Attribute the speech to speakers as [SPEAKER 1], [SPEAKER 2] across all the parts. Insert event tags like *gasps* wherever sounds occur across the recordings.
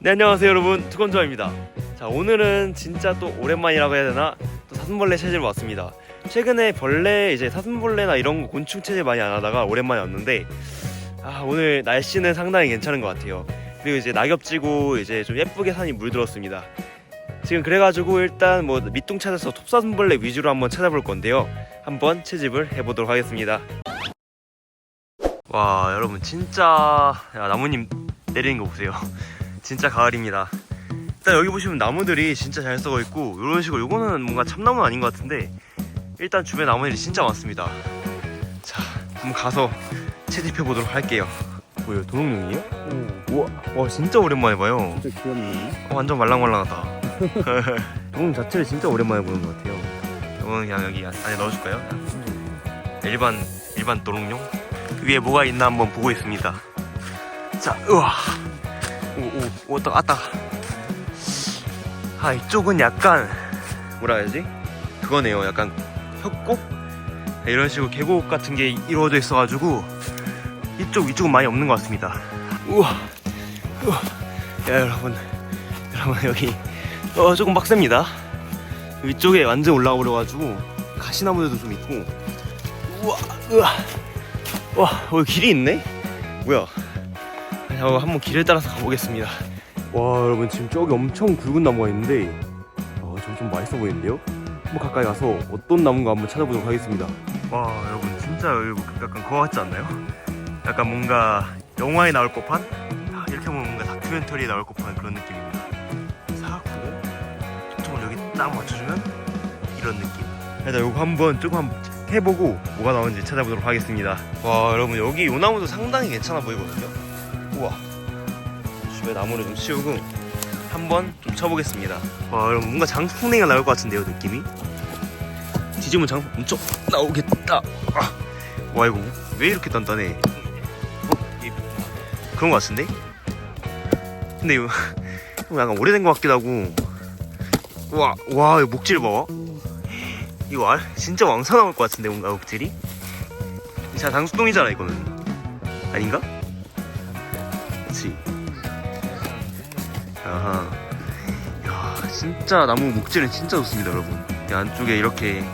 [SPEAKER 1] 네 안녕하세요 여러분. 투건조입니다. 자 오늘은 진짜 또 오랜만이라고 해야 되나? 또 사슴벌레 체질 왔습니다. 최근에 벌레 이제 사슴벌레나 이런 거 곤충 체질 많이 안 하다가 오랜만에 왔는데 아 오늘 날씨는 상당히 괜찮은 것 같아요. 그리고 이제 낙엽 지고 이제 좀 예쁘게 산이 물들었습니다. 지금 그래가지고 일단 뭐 밑둥 찾아서 톱사슴벌레 위주로 한번 찾아볼 건데요. 한번 채집을 해보도록 하겠습니다. 와 여러분 진짜 야, 나뭇잎 내리는 거 보세요 진짜 가을입니다. 일단 여기 보시면 나무들이 진짜 잘 썩어 있고 이런 식으로 이거는 뭔가 참나무 아닌 것 같은데 일단 주변 나무들이 진짜 많습니다. 자, 한번 가서 채집해 보도록 할게요. 뭐예요? 도롱뇽이에요? 우와, 와 진짜 오랜만에 봐요.
[SPEAKER 2] 진짜 귀엽네.
[SPEAKER 1] 어, 완전 말랑말랑하다. *laughs* 도롱 자체를 진짜 오랜만에 보는 것 같아요. 이거는 그냥 여기 안에 넣어줄까요? 일반 일반 도롱뇽 위에 뭐가 있나 한번 보고 있습니다. 자, 우와. 오오 오딱 아따 아 이쪽은 약간 뭐라 해야지? 그거네요. 약간 협곡? 이런 식으로 계곡 같은 게 이루어져 있어가지고 이쪽 이쪽은 많이 없는 것 같습니다. 우와 우와. 야 여러분 여러분 여기 어 조금 빡셉니다. 위쪽에 완전 올라가 버려가지고 가시나무들도 좀 있고. 우와 우와. 와 여기 길이 있네? 뭐야 자, 한번 길을 따라서 가보겠습니다. 와, 여러분 지금 저기 엄청 굵은 나무가 있는데, 어, 저거 좀 맛있어 보이는데요? 한번 가까이 가서 어떤 나무인가 한번 찾아보도록 하겠습니다. 와, 여러분 진짜 여기 약간 그거 같지 않나요? 약간 뭔가 영화에 나올 법한? 아, 이렇게 보면 뭔가 다큐멘터리에 나올 법한 그런 느낌입니다. 싹 보고 초점을 여기 딱 맞춰주면 이런 느낌. 일단 이거 한번 조금 한번 해보고 뭐가 나오는지 찾아보도록 하겠습니다. 와, 여러분 여기 이 나무도 상당히 괜찮아 보이거든요. 우와. 주변 나무를 좀 치우고 한번 좀 쳐보겠습니다. 와 여러분 뭔가 장풍뎅이가 나올 것 같은데요 느낌이? 뒤집으면 장풍 엄청 나오겠다. 아. 와 이거 왜 이렇게 단단해? 어? 이- 그런 것 같은데? 근데 *laughs* 이거 약간 오래된 것 같기도 하고. 우와 와 이거 목질 봐봐. 이거 알- 진짜 왕사 나올 것 같은데 뭔가 목질이 자 장수동이잖아 이거는. 아닌가? 아하. 야 진짜 나무 목질은 진짜 좋습니다 여러분. 이 안쪽에 이렇게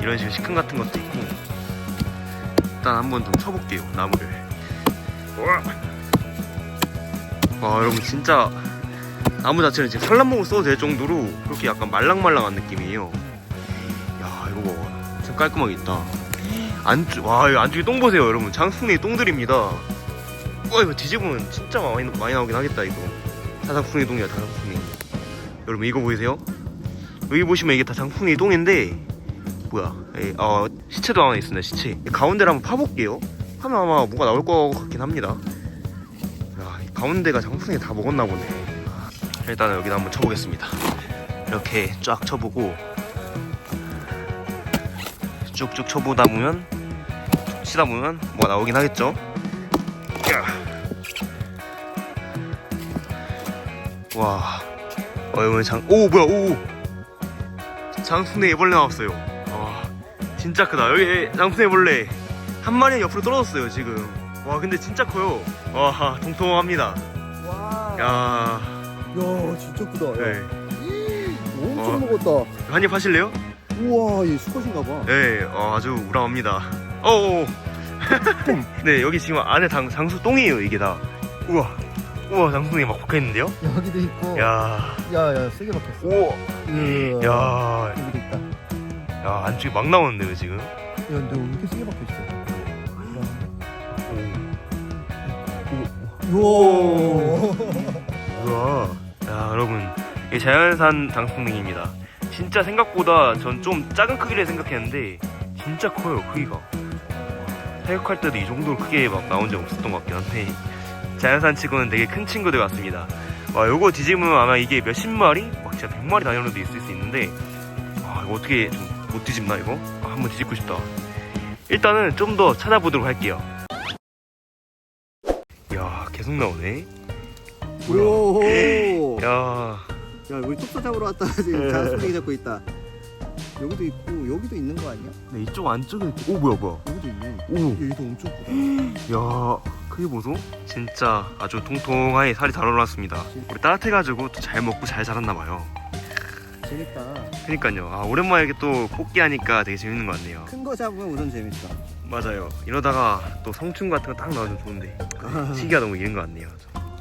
[SPEAKER 1] 이런 식으로 시큰 같은 것도 있고 일단 한번 좀 쳐볼게요 나무를. 우와. 와 여러분 진짜 나무 자체는 지금 산란목을 써도 될 정도로 그렇게 약간 말랑말랑한 느낌이에요. 야 이거 봐 진짜 깔끔하게 있다. 안쪽 와 이거 안쪽에 똥 보세요 여러분. 장풍이 똥들입니다. 와 이거 뒤집으면 진짜 많이, 많이 나오긴 하겠다 이거 다장풍이 똥이야 다장풍이 여러분 이거 보이세요? 여기 보시면 이게 다 장풍이 똥인데 뭐야 에, 어, 시체도 하나 있습니다 시체. 가운데를 한번 파볼게요. 하면 아마 뭐가 나올 것 같긴 합니다. 야, 이 가운데가 장풍이 다 먹었나 보네. 일단은 여기다 한번 쳐보겠습니다. 이렇게 쫙 쳐보고 쭉쭉 쳐보다 보면 치다 보면 뭐가 나오긴 하겠죠 와, 어, 이거 장, 오, 뭐야, 오! 장풍에 애벌레 나왔어요. 와, 진짜 크다. 여기 장풍에 애벌레. 한 마리 옆으로 떨어졌어요, 지금. 와, 근데 진짜 커요. 와, 통통합니다.
[SPEAKER 2] 와.
[SPEAKER 1] 야,
[SPEAKER 2] 야, 진짜 크다. 야.
[SPEAKER 1] 네.
[SPEAKER 2] 엄청
[SPEAKER 1] 어.
[SPEAKER 2] 먹었다.
[SPEAKER 1] 한입 하실래요?
[SPEAKER 2] 우와, 얘 수컷인가 봐.
[SPEAKER 1] 네, 어, 아주 우람합니다. 어어. *laughs* 네, 여기 지금 안에 장, 장수 똥이에요, 이게 다. 우와, 우와, 장수똥이 막 박혀있는데요?
[SPEAKER 2] 여기도 있고.
[SPEAKER 1] 야,
[SPEAKER 2] 야, 야, 세게 박혔어.
[SPEAKER 1] 우와,
[SPEAKER 2] 으아.
[SPEAKER 1] 야,
[SPEAKER 2] 여기도 있다.
[SPEAKER 1] 야, 안쪽에 막 나오는데요, 지금?
[SPEAKER 2] 야, 근데 왜 이렇게 세게 박혔어? 우와.
[SPEAKER 1] 우와. 야, 여러분. 이게 자연산 장수풍뎅입니다. 진짜 생각보다 전 좀 작은 크기를 생각했는데, 진짜 커요, 크기가. 사육할 때도 이 정도로 크게 막 나온 적 없었던 것 같긴 한데, 자연산 치고는 되게 큰 친구들 같습니다. 와, 요거 뒤집으면 아마 이게 몇십 마리? 막 진짜 백 마리 단위로도 있을 수 있는데, 와, 이거 어떻게 좀 못 뒤집나, 이거? 아, 한번 뒤집고 싶다. 일단은 좀 더 찾아보도록 할게요. 이야, 계속 나오네.
[SPEAKER 2] 오. 야,
[SPEAKER 1] 야,
[SPEAKER 2] 우리 톱사 잡으러 왔다. *laughs* 지금 자수뱅이 잡고 있다. 여기도 있고 여기도 있는 거 아니야?
[SPEAKER 1] 네, 이쪽 안쪽에 오 뭐야 뭐야
[SPEAKER 2] 여기도 있네.
[SPEAKER 1] 오
[SPEAKER 2] 얘도 엄청 크다. *gasps*
[SPEAKER 1] 야 크기 보소? 진짜 아주 통통하게 살이 잘 올랐습니다. 우리 따뜻해가지고 또 잘 먹고 잘 자랐나봐요.
[SPEAKER 2] 재밌다.
[SPEAKER 1] 그니까요. 아, 오랜만에 이렇게 또 뽑기 하니까 되게 재밌는 것 같네요.
[SPEAKER 2] 큰 거 잡으면 우선 재밌다.
[SPEAKER 1] 맞아요. 이러다가 또 성충 같은 거 딱 나와주면 좋은데. 신기하다 뭐 이런 것 같네요.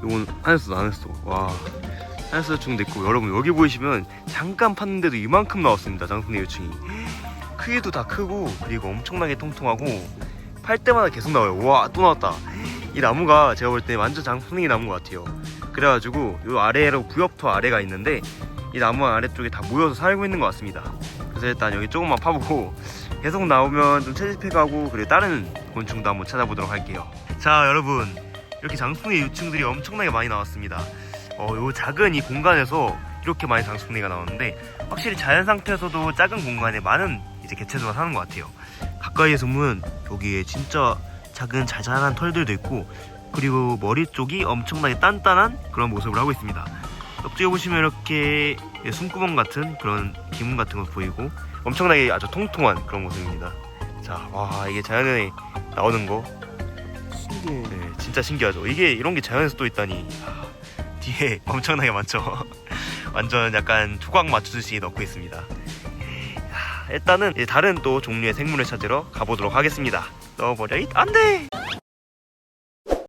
[SPEAKER 1] 이건 하늘수도 하늘수. 와. 하늘수충도 있고 여러분 여기 보이시면 잠깐 팠는데도 이만큼 나왔습니다. 장sun의 유충이. 크기도 다 크고 그리고 엄청나게 통통하고 팔 때마다 계속 나와요. 와 또 나왔다. 이 나무가 제가 볼 때 완전 장sun의 나무인 것 같아요. 그래가지고 이 아래로 구엽토 아래가 있는데 이 나무 아래쪽에 다 모여서 살고 있는 것 같습니다. 그래서 일단 여기 조금만 파보고 계속 나오면 좀 채집해가고 그리고 다른 곤충도 한번 찾아보도록 할게요. 자 여러분 이렇게 장sun의 유충들이 엄청나게 많이 나왔습니다. 어, 요 작은 이 공간에서 이렇게 많이 장sun이가 나오는데 확실히 자연 상태에서도 작은 공간에 많은 이제 개체수가 사는 것 같아요. 가까이에서 보면 여기에 진짜 작은 자잘한 털들도 있고 그리고 머리 쪽이 엄청나게 단단한 그런 모습을 하고 있습니다. 옆쪽에 보시면 이렇게 숨구멍 같은 그런 기문 같은 거 보이고 엄청나게 아주 통통한 그런 모습입니다. 자, 와 이게 자연에 나오는 거
[SPEAKER 2] 신기해.
[SPEAKER 1] 네, 진짜 신기하죠. 이게 이런 게 자연에서 또 있다니. 아, 뒤에 *laughs* 엄청나게 많죠. *laughs* 완전 약간 조각 맞추듯이 넣고 있습니다. 야, 일단은 다른 또 종류의 생물을 찾으러 가보도록 하겠습니다. 넣어버려 잇 안돼.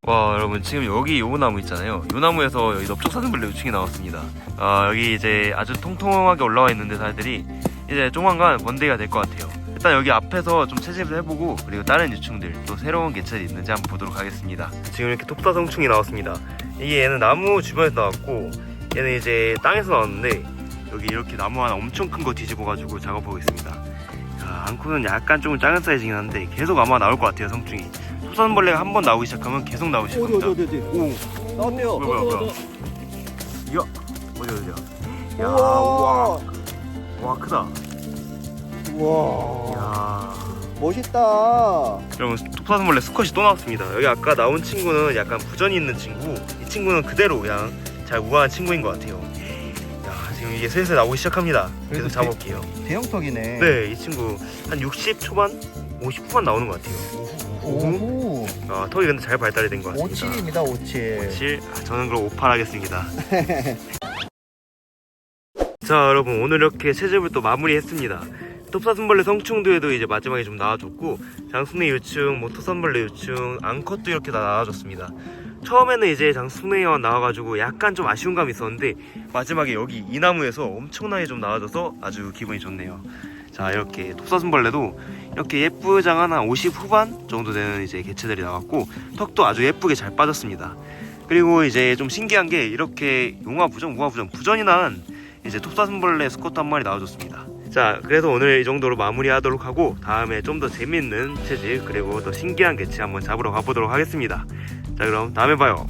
[SPEAKER 1] 와 여러분 지금 여기 요 나무 있잖아요. 요 나무에서 여기 넓적사슴벌레 유충이 나왔습니다. 아 여기 이제 아주 통통하게 올라와 있는데 살들이 이제 조만간 번데기가 될 것 같아요. 일단 여기 앞에서 좀 채집을 해보고 그리고 다른 유충들 또 새로운 개체들이 있는지 한번 보도록 하겠습니다. 지금 이렇게 톱사성충이 나왔습니다. 이게 얘는 나무 주변에서 나왔고 얘는 이제 땅에서 나왔는데 여기 이렇게 나무 하나 엄청 큰 거 뒤집어 가지고 작업하고 있습니다. 자, 앙코는 약간 조금 작은 사이즈긴 한데 계속 아마 나올 것 같아요 성충이. 톱사슴벌레가 한 번 나오기 시작하면 계속 나오실
[SPEAKER 2] 어디
[SPEAKER 1] 겁니다.
[SPEAKER 2] 어디 어디 어디.
[SPEAKER 1] 오,
[SPEAKER 2] 나왔네요.
[SPEAKER 1] 뭐야, 뭐야, 뭐야. 이야, 어디 어디야? 야,
[SPEAKER 2] 우와.
[SPEAKER 1] 우와, 와 크다.
[SPEAKER 2] 우와.
[SPEAKER 1] 야.
[SPEAKER 2] 멋있다.
[SPEAKER 1] 여러분 톱사슴벌레 수컷이 또 나왔습니다. 여기 아까 나온 친구는 약간 부전이 있는 친구, 이 친구는 그대로 그냥 잘 우아한 친구인 것 같아요. 야 지금 이게 슬슬 나오기 시작합니다. 계속
[SPEAKER 2] 그래도
[SPEAKER 1] 잡아볼게요.
[SPEAKER 2] 대형턱이네.
[SPEAKER 1] 네, 이 친구 한 60 초반, 50 후반 나오는 것 같아요.
[SPEAKER 2] 오.
[SPEAKER 1] 아, 턱이 근데 잘 발달이 된 것 같습니다.
[SPEAKER 2] 57입니다. 57.
[SPEAKER 1] 7. 아, 저는 그럼 58 하겠습니다. *laughs* 자, 여러분 오늘 이렇게 채집을 또 마무리했습니다. 톱사슴벌레 성충도에도 이제 마지막에 좀 나와줬고 장수네 유충, 뭐 토산벌레 유충, 앙컷도 이렇게 다 나와줬습니다. 처음에는 이제 장수네어 나와가지고 약간 좀 아쉬운 감이 있었는데 마지막에 여기 이 나무에서 엄청나게 좀 나와줘서 아주 기분이 좋네요. 자 이렇게 톱사슴벌레도 이렇게 예쁘장 하나 50 후반 정도 되는 이제 개체들이 나왔고 턱도 아주 예쁘게 잘 빠졌습니다. 그리고 이제 좀 신기한 게 이렇게 용화 부정, 무화 부정, 부전이 난 이제 톱사슴벌레 스쿼트 한 마리 나와줬습니다. 자, 그래서 오늘 이 정도로 마무리하도록 하고 다음에 좀 더 재밌는 채집 그리고 더 신기한 개체 한번 잡으러 가보도록 하겠습니다. 자, 그럼 다음에 봐요.